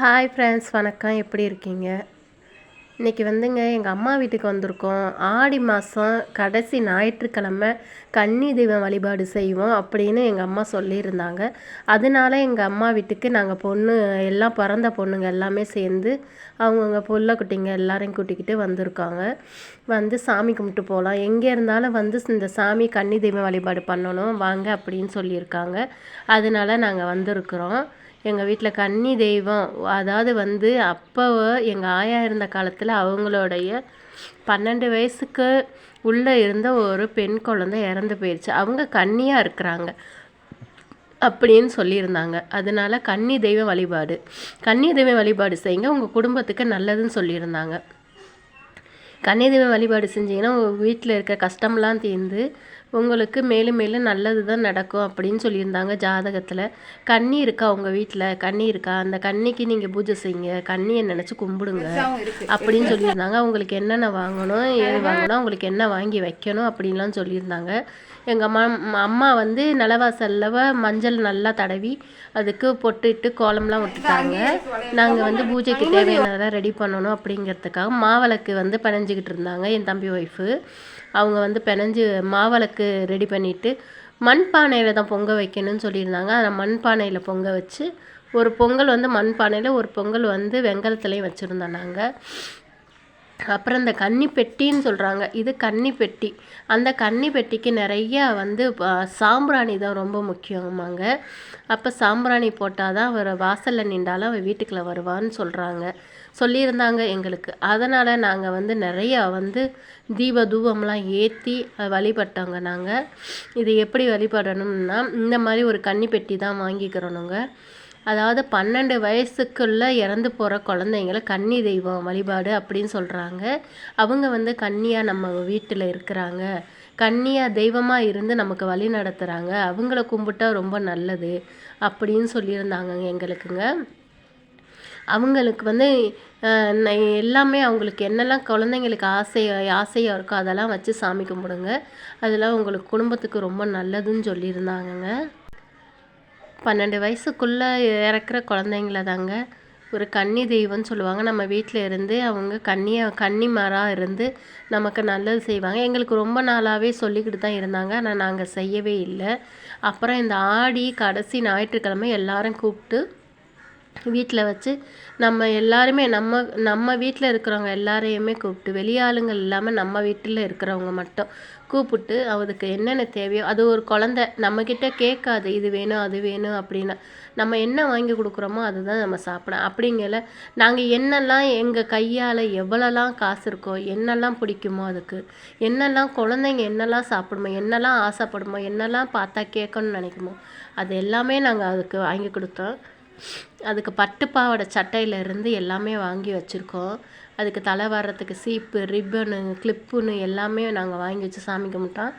Hi friends வணக்கம். எப்படி இருக்கீங்க? இன்றைக்கி வந்துங்க எங்கள் அம்மா வீட்டுக்கு வந்திருக்கோம். ஆடி மாதம் கடைசி ஞாயிற்றுக்கிழமை கன்னி தெய்வம் வழிபாடு செய்வோம் அப்படின்னு எங்கள் அம்மா சொல்லியிருந்தாங்க. அதனால எங்கள் அம்மா வீட்டுக்கு நாங்கள் பொண்ணு எல்லாம் பிறந்த பொண்ணுங்க எல்லாமே சேர்ந்து அவங்கவுங்க புள்ள குட்டிங்க எல்லாரையும் கூட்டிக்கிட்டு வந்திருக்காங்க. வந்து சாமி கும்பிட்டு போகலாம் எங்கே இருந்தாலும் வந்து இந்த சாமி கன்னி தெய்வம் வழிபாடு பண்ணணும். வாங்க அப்படின்னு சொல்லியிருக்காங்க. அதனால நாங்கள் வந்திருக்கிறோம். எங்கள் வீட்டில் கன்னி தெய்வம். அதாவது வந்து அப்போ எங்கள் ஆயா இருந்த காலத்தில் அவங்களுடைய பன்னெண்டு வயசுக்கு உள்ளே இருந்த ஒரு பெண் குழந்தை இறந்து போயிடுச்சு அவங்க கன்னியாக இருக்கிறாங்க அப்படின்னு சொல்லியிருந்தாங்க. அதனால கன்னி தெய்வ வழிபாடு. கன்னி தெய்வ வழிபாடு செய்யுங்க. உங்கள் குடும்பத்துக்கு நல்லதுன்னு சொல்லியிருந்தாங்க. கன்னி தெய்வ வழிபாடு செஞ்சீங்கன்னா உங்கள் வீட்டில் இருக்க கஷ்டம்லாம் தீர்ந்து உங்களுக்கு மேலும் மேலும் நல்லது தான் நடக்கும் அப்படின்னு சொல்லியிருந்தாங்க ஜாதகத்தில். கன்னி இருக்கா உங்கள் வீட்டில் கன்னி இருக்கா? அந்த கன்னிக்கு நீங்கள் பூஜை செய்யுங்க. கன்னியை நினச்சி கும்பிடுங்க அப்படின்னு சொல்லியிருந்தாங்க. உங்களுக்கு என்னென்ன வாங்கணும் ஏது வாங்கணும் அவங்களுக்கு என்ன வாங்கி வைக்கணும் அப்படின்லாம் சொல்லியிருந்தாங்க. எங்கள் அம்மா அம்மா வந்து நிலவாசல்ல மஞ்சள் நல்லா தடவி அதுக்கு பொட்டுட்டு கோலம்லாம் விட்டுட்டாங்க நாங்கள் வந்து பூஜைக்கு தேவையானதெல்லாம் ரெடி பண்ணணும் அப்படிங்கிறதுக்காக மாவிளக்கு வந்து பிணைஞ்சிக்கிட்டு இருந்தாங்க என் தம்பி ஒய்ஃபு. அவங்க வந்து பிணைஞ்சு மாவிளக்கு ரெடி பண்ணிவிட்டு மண்பானையில் தான் பொங்க வைக்கணும்னு சொல்லியிருந்தாங்க. அதை மண்பானையில் பொங்க வச்சு ஒரு பொங்கல் வந்து மண்பானையில் ஒரு பொங்கல் வந்து வெங்கலத்துலேயும் வச்சுருந்தோம் நாங்கள் அப்புறம் இந்த கன்னி பெட்டின்னு சொல்கிறாங்க இது கன்னி பெட்டி. அந்த கன்னி பெட்டிக்கு நிறையா வந்து சாம்பிராணி தான் ரொம்ப முக்கியமாங்க. அப்போ சாம்பிராணி போட்டால் தான் அவர் வாசலில் நின்றாலும் அவர் வீட்டுக்குள்ளே வருவான்னு சொல்கிறாங்க சொல்லியிருந்தாங்க எங்களுக்கு. அதனால் நாங்கள் வந்து நிறையா வந்து தீப தூபம்லாம் ஏற்றி வழிபட்டோங்க நாங்கள் இது எப்படி வழிபடணும்னா இந்த மாதிரி ஒரு கன்னி பெட்டி தான் வாங்கிக்கிறோனுங்க அதாவது பன்னெண்டு வயசுக்குள்ளே இறந்து போகிற குழந்தைங்கள கன்னி தெய்வம் வழிபாடு அப்படின்னு சொல்கிறாங்க அவங்க வந்து கன்னியாக நம்ம வீட்டில் இருக்கிறாங்க. கன்னியாக தெய்வமாக இருந்து நமக்கு வழி நடத்துகிறாங்க அவங்கள கும்பிட்டா ரொம்ப நல்லது அப்படின்னு சொல்லியிருந்தாங்க எங்களுக்குங்க. அவங்களுக்கு வந்து எல்லாமே அவங்களுக்கு என்னெல்லாம் குழந்தைங்களுக்கு ஆசை ஆசையாக இருக்கோ அதெல்லாம் வச்சு சாமி கும்பிடுங்க. அதெல்லாம் உங்களுக்கு குடும்பத்துக்கு ரொம்ப நல்லதுன்னு சொல்லியிருந்தாங்கங்க. பன்னெண்டு வயசுக்குள்ளே இறக்குற குழந்தைங்கள தாங்க. ஒரு கன்னி தெய்வம்னு சொல்லுவாங்க. நம்ம வீட்டில் இருந்து அவங்க கன்னியாக கன்னிமாராக இருந்து நமக்கு நல்லது செய்வாங்க. எங்களுக்கு ரொம்ப நாளாகவே சொல்லிக்கிட்டு தான் இருந்தாங்க. ஆனால் நாங்கள் செய்யவே இல்லை. அப்புறம் இந்த ஆடி கடைசி ஞாயிற்றுக்கிழமை எல்லாரும் கூப்பிட்டு வீட்டில் வச்சு நம்ம எல்லாருமே நம்ம நம்ம வீட்டில் இருக்கிறவங்க எல்லாரையுமே கூப்பிட்டு வெளியாளுங்கள் இல்லாமல் நம்ம வீட்டில் இருக்கிறவங்க மட்டும் கூப்பிட்டு அதுக்கு என்னென்ன தேவையோ அது ஒரு குழந்த நம்மக்கிட்ட கேட்காது இது வேணும் அது வேணும் அப்படின்னா நம்ம என்ன வாங்கி கொடுக்குறோமோ அதுதான் நம்ம சாப்பிடலாம் அப்படிங்கல நாங்கள் என்னெல்லாம் எங்கள் கையால் எவ்வளோலாம் காசு இருக்கோ என்னெல்லாம் பிடிக்குமோ அதுக்கு என்னெல்லாம் குழந்தைங்க என்னெல்லாம் சாப்பிடுமோ என்னெல்லாம் ஆசைப்படுமோ என்னெல்லாம் பார்த்தா கேட்கணும்னு நினைக்குமோ அது எல்லாமே நாங்கள் அதுக்கு வாங்கி கொடுத்தோம். அதுக்கு பட்டு பாவாடை சட்டையிலேருந்து எல்லாமே வாங்கி வச்சுருக்கோம். அதுக்கு தலை வர்றதுக்கு சீப்பு ரிப்பனு கிளிப்புன்னு எல்லாமே நாங்கள் வாங்கி வச்சு சாமி கும்பிட்டோம்.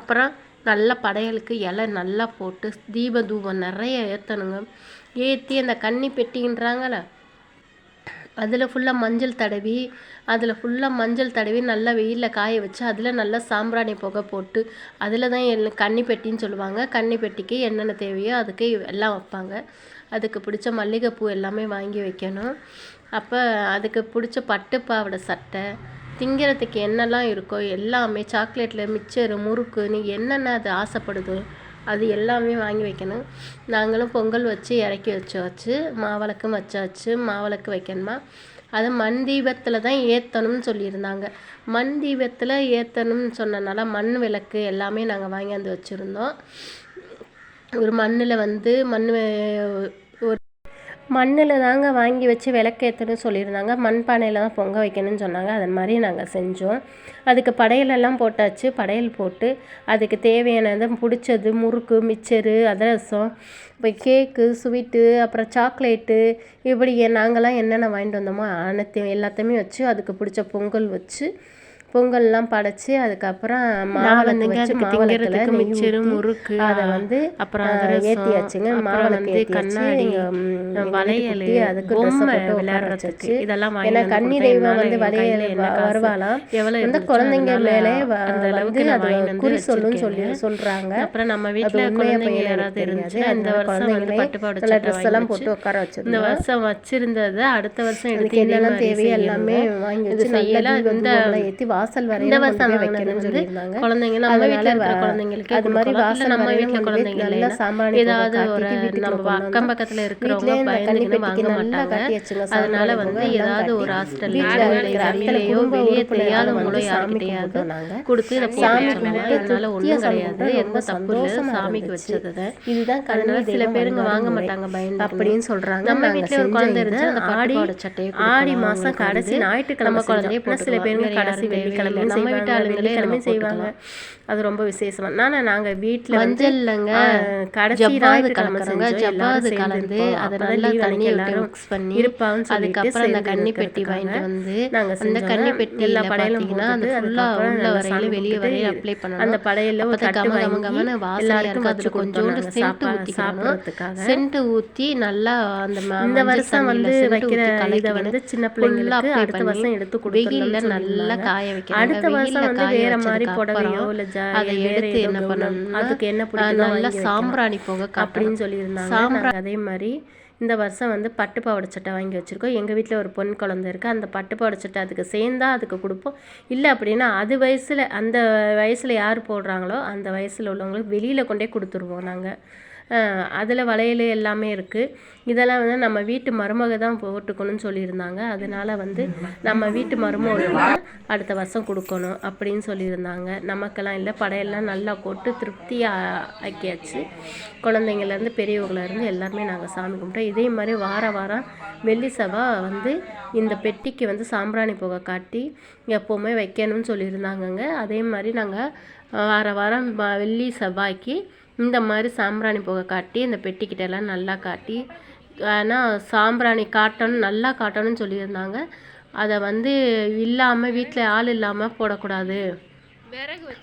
அப்புறம் நல்லா படையலுக்கு இலை நல்லா போட்டு தீப தூபம் நிறைய ஏற்றணுங்க ஏற்றி அந்த கன்னி பெட்டின்றாங்கள அதில் ஃபுல்லாக மஞ்சள் தடவி அதில் ஃபுல்லாக மஞ்சள் தடவி நல்லா வெயிலில் காய வச்சு அதில் நல்லா சாம்பிராணி புகை போட்டு அதில் தான் எல் கன்னி பெட்டின்னு சொல்லுவாங்க. கன்னி பெட்டிக்கு என்னென்ன தேவையோ அதுக்கு எல்லாம் வைப்பாங்க. அதுக்கு பிடிச்ச மல்லிகைப்பூ எல்லாமே வாங்கி வைக்கணும். அப்போ அதுக்கு பிடிச்ச பட்டு பாவாடை சட்டை திங்கிறதுக்கு என்னெல்லாம் இருக்கோ எல்லாமே சாக்லேட்டில் மிச்சர் முறுக்கு என்னென்ன அது ஆசைப்படுதோ அது எல்லாமே வாங்கி வைக்கணும். நாங்களும் பொங்கல் வச்சு இறக்கி வச்சாச்சு மாவிளக்கும் வச்சாச்சு மாவிளக்கு வைக்கணுமா? அது மண் தீபத்தில் தான் ஏற்றணும்னு சொல்லியிருந்தாங்க. மண் தீபத்தில் ஏற்றணும்னு சொன்னனால மண் விளக்கு எல்லாமே நாங்கள் வாங்கியாந்து வச்சுருந்தோம். ஒரு மண்ணில் வந்து மண் ஒரு மண்ணில் தாங்க வாங்கி வச்சு விளக்கேற்றணும்னு சொல்லியிருந்தாங்க. மண்பானையில் தான் பொங்க வைக்கணும்னு சொன்னாங்க. அது மாதிரி நாங்கள் செஞ்சோம். அதுக்கு படையலெல்லாம் போட்டாச்சு. படையல் போட்டு அதுக்கு தேவையானது பிடிச்சது முறுக்கு மிச்சரு அதிரசம் இப்போ கேக்கு ஸ்வீட்டு அப்புறம் சாக்லேட்டு இப்படி நாங்களாம் என்னென்ன வாங்கிட்டு வந்தோமோ அனைத்தையும் எல்லாத்தையுமே வச்சு அதுக்கு பிடிச்ச பொங்கல் வச்சு பொங்கல்லாம் படைச்சு அதுக்கப்புறம் நான் மாவிளக்கு வந்துங்க வச்சு அதுக்கு மாவிளக்குல திங்கிறதுக்கு நெய் மிச்சரு ஊத்தி முறுக்கு அதை வந்து அப்புறம் அப்புறம் மாவிளக்கு வந்து கண்ணாடி வளையல் அதுக்கு விளையாடுறதுக்கு. இதெல்லாம் ஏன்னா வந்து கொடுத்தா தெய்வம் வந்து வளையல் வருவாளாம். இந்த இருந்துச்சோ குழந்தைங்க மேலே அந்த அளவுக்கு வந்து அது வந்து குறி சொல்லுன்னு சொல்லி. சொல்றாங்க. அப்புறம் நம்ம வீட்டில் குழந்தைங்க எனக்கு யாராவது இந்த அதனால வருஷம் வந்து பட்டுப்பாவாடை நல்ல ட்ரெஸ் எல்லாம் வச்சு போட்டு உட்கார இந்த வச்சிருந்தோம் வருஷம் வச்சிருந்தது அடுத்த வருஷம் எடுத்து இதே என்னெல்லாம் தேவையோ. எல்லாமே வாங்கி வச்சு நல்லா இந்த தூபம்லாம் ஏற்றி வாசல் வைக்கணும்னு சொல்லியிருந்தாங்க. குழந்தைங்க நம்ம வீட்டில் இருக்கிற குழந்தைங்களுக்கே அது மாதிரி வாசல் நம்ம வீட்டில் குழந்தைங்க நல்லா ஏதாவது ஒரு நம்ம அக்கம் பக்கத்தில் இருக்கிறவங்க பெட்டிக்கு வாங்க மாட்டாங்க. அதனால வந்து ஏதாவது ஒரு அத்தனை வெளியிலையோ வெளியே தெரியாதவங்களோ நாங்க கொடுத்து இதை சாமி அதனால ஒன்றும் கிடையாது. எந்த தப்பு இல்லை சாமிக்கு. வச்சது. இதுதான் அதனால சில பேருங்க வாங்க மாட்டாங்க பயந்து அப்படின்னு சொல்றாங்க. நம்ம வீட்டில் ஒரு குழந்தை இருந்துச்சு அந்த பட்டுப்பாவாடை சட்டையை ஆடி மாசம் கடைசி ஞாயிற்றுக்கிழமை குழந்தையே. சில. பேருங்க கடைசி தேவையில்லை. நம்ம வீட்டு ஆளுங்களே நம்ம செய்வாங்க. அது ரொம்ப விசேஷமா நானா நாங்க வீட்ல வந்து மஞ்சள்லங்க ஆஹ், கடைசி ஞாயிற்றுக்கிழமை சேர்ந்து கலந்து. அதை நல்லா leave தண்ணி அன்னைக்கு விட்டு எல்லாரும் மிக்ஸ் பண்ணி சொல்லிட்டு அதுக்கப்புறம் அந்த கன்னி பெட்டி வாங்கிட்டு வந்து நாங்க அந்த செஞ்சோங்க. கன்னி எல்லா படையலும் அந்த ஃபுல்லா உள்ள வரையில வெளியே வரையில அப்ளை பண்ணணும் அந்த படையல்ல ஒரு தட்டு வாங்கி எல்லாருக்கும் அதுல கொஞ்சோண்டு சென்ட் ஊத்திக்கணும் சென்ட் ஊத்தி நல்லா அந்த இந்த வருஷம் வந்து வைக்கிற இதை வந்து சின்ன பிள்ளைங்களுக்கு அடுத்த வருஷம் எடுத்து கொடுத்துடலாம்னு நல்லா. காய அடுத்த வருஷம் வந்து வேற மாதிரி புடவையோ இல்ல ஜா- அதை எடுத்து என்ன கவுனம், பண்ணணும்னா அதுக்கு என்ன அஹ், பிடிக்குதோ நல்லா. சாம்பிராணி போக அப்படின்னு சொல்லியிருந்தாங்க. சாம்பிரா- நாங்க அதே மாதிரி இந்த வருஷம் வந்து பட்டு பாவாடை சட்டை வாங்கி வச்சுருக்கோம். எங்கள் வீட்டில் ஒரு பொன் குழந்தை இருக்குது அந்த பட்டு பாவாடை சட்டை அதுக்கு சேர்ந்தா அதுக்கு கொடுப்போம். இல்லை அப்படின்னா அது வயசில் அந்த வயசில் யார் போடுறாங்களோ அந்த வயசில் உள்ளவங்களுக்கு வெளியில் கொண்டே கொடுத்துருவோம் நாங்கள் அதில் வளையல் எல்லாமே இருக்குது இதெல்லாம் வந்து நம்ம வீட்டு மருமக தான் போட்டுக்கணும்னு சொல்லியிருந்தாங்க. அதனால் வந்து நம்ம வீட்டு மருமகளுக்கு தான் அடுத்த வருஷம் கொடுக்கணும் அப்படின்னு சொல்லியிருந்தாங்க. நமக்கெல்லாம் இல்லை படையெல்லாம் நல்லா போட்டு திருப்தியாக ஆக்கியாச்சு. குழந்தைங்கள்லேருந்து பெரியவங்கலேருந்து எல்லாருமே நாங்கள் சாமி கும்பிட்டோம். இதே மாதிரி வார வாரம் வெள்ளி செவ்வாய் வந்து இந்த பெட்டிக்கு வந்து சாம்பிராணி புகை காட்டி எப்போவுமே வைக்கணும்னு சொல்லியிருந்தாங்கங்க. அதே மாதிரி நாங்கள் வார வாரம் வெள்ளி செவ்வாய்க்கு இந்த மாதிரி சாம்பிராணி புகை காட்டி இந்த பெட்டிக்கிட்ட எல்லாம் நல்லா காட்டி ஆனால் சாம்பிராணி காட்டணும் நல்லா காட்டணும்னு சொல்லியிருந்தாங்க. அதை வந்து இல்லாமல் வீட்டில் ஆள் இல்லாமல் போடக்கூடாது.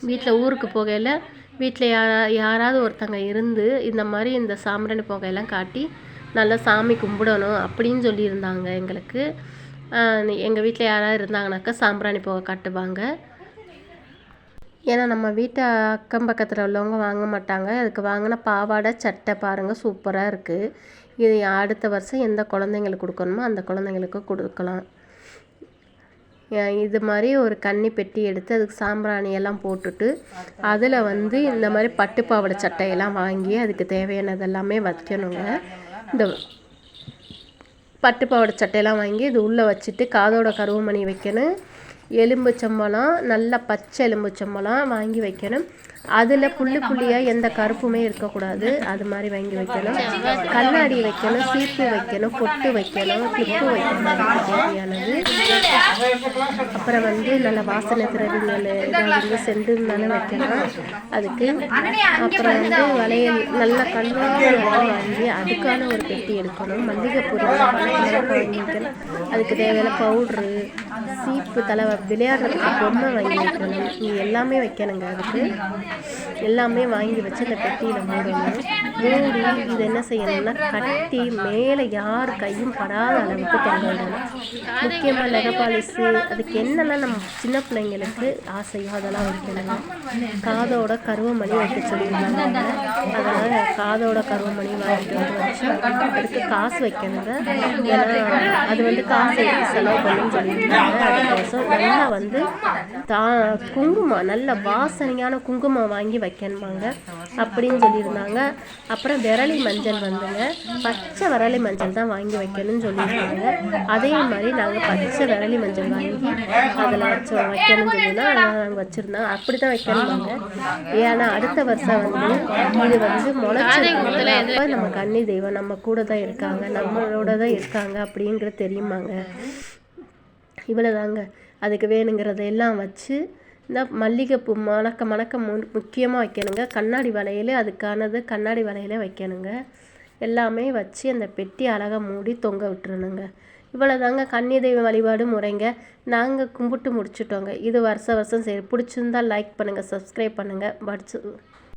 வீட்டில் ஊருக்கு போகையில் வீட்டில் யாரா யாராவது ஒருத்தங்க இருந்து இந்த மாதிரி இந்த சாம்பிராணி புகையெல்லாம் காட்டி நல்லா சாமி கும்பிடணும் அப்படின்னு சொல்லியிருந்தாங்க எங்களுக்கு. எங்கள் வீட்டில் யாராவது இருந்தாங்கனாக்கா சாம்பிராணி புகை காட்டுவாங்க. ஏன்னா நம்ம வீட்டு அக்கம் பக்கத்தில் உள்ளவங்க வாங்க மாட்டாங்க. அதுக்கு வாங்கின பாவாடை சட்டை பாருங்கள் சூப்பராக இருக்குது இது அடுத்த வருஷம் எந்த குழந்தைங்களுக்கு கொடுக்கணுமோ அந்த குழந்தைங்களுக்கு கொடுக்கலாம். இது மாதிரி ஒரு கன்னி பெட்டி எடுத்து அதுக்கு சாம்பிராணி எல்லாம் போட்டுட்டு அதில் வந்து இந்த மாதிரி பட்டு பாவாடை சட்டையெல்லாம் வாங்கி அதுக்கு தேவையானதெல்லாமே வைக்கணுங்க. இந்த பட்டு பாவாடை சட்டையெல்லாம் வாங்கி இது உள்ளே வச்சுட்டு காதோட கருவமணி வைக்கணும். எலும்புச்சம்பழம் நல்ல பச்சை எலும்புச்சம்பழம் வாங்கி வைக்கணும். அதில் புள்ளி புள்ளியாக எந்த கருப்புமே இருக்கக்கூடாது. அது மாதிரி வாங்கி வைக்கணும். கண்ணாடி வைக்கணும் சீப்பு வைக்கணும் பொட்டு வைக்கணும் கிளிப்பு வைக்கணும். தேவையானது. அப்புறம் வந்து நல்ல வாசனை திரவியங்கள் இதை வந்து செண்டுனால வைக்கணும் அதுக்கு அப்புறம் வந்து வளையல் நல்ல கண்ணாடி வாங்கி அதுக்கான ஒரு பெட்டி எடுக்கணும். மல்லிகைப்பூ வாங்கி வைக்கணும் அதுக்கு தேவையான பவுட்ரு சீப்பு தலை விளையாடுறதுக்கு பொம்மை வாங்கி வைக்கணும் எல்லாமே வைக்கணுங்க அதுக்கு. எல்லாமே வாங்கி வச்சு அந்த பெட்டியில் மூடணும். மூடி இது என்ன செய்யணும்னா கட்டி மேலே யார் கையும் படாத அளவுக்கு தொங்க விடணும். முக்கியமாக நெகப்பாலிஸு அதுக்கு என்னெல்லாம் நம்ம சின்ன பிள்ளைங்களுக்கு ஆசையோ அதெல்லாம் வைக்கணுங்க காதோட கருவமணி வைக்க சொல்லியிருந்தாங்க. அதனால் காதோட கருவமணி வாங்கிட்டு வந்து வச்சு அதுக்கு காசு வைக்கணுங்க. ஏன்னா அது வந்து காசு எடுத்து செலவு பண்ணுன்னு சொல்லியிருந்தாங்க. அதுக்கோசம் நல்லா வந்து தா குங்குமம் நல்ல வாசனையான குங்குமம் வாங்கி வைக்கணுமாங்க. அப்படின்னு சொல்லியிருந்தாங்க. அப்புறம் விரலி மஞ்சள் வந்துங்க. பச்சை விரலி மஞ்சள் தான் வாங்கி வைக்கணும்னு சொல்லியிருக்காங்க. அதே மாதிரி நாங்கள் பச்சை விரலி மஞ்சள் வாங்கி அதில் வச்சு வைக்கணும்னு சொல்லினா நாங்கள் வச்சுருந்தோம் அப்படி தான் வைக்கணுமாங்க ஏன்னா அடுத்த வருஷம் வந்து இது வந்து முளைச்சிருக்கோம் நம்ம கன்னி தெய்வம் நம்ம கூட தான் இருக்காங்க நம்மளோட தான் இருக்காங்க அப்படிங்கிறது தெரியுமாங்க. இவ்வளோதாங்க அதுக்கு வேணுங்கிறத எல்லாம் வச்சு இந்த மல்லிகைப்பூ மணக்க மணக்க மு முக்கியமாக வைக்கணுங்க. கண்ணாடி வளையல் அதுக்கானது கண்ணாடி வளையலே வைக்கணுங்க. எல்லாமே வச்சு அந்த பெட்டி அழகாக மூடி தொங்க விட்டுறணுங்க. இவ்வளோதாங்க கன்னி தெய்வ வழிபாடு முறைங்க. நாங்கள் கும்பிட்டு முடிச்சிட்டோங்க. இது வருஷ வருஷம் சரி பிடிச்சிருந்தா லைக் பண்ணுங்கள் சப்ஸ்கிரைப் பண்ணுங்கள் படிச்சு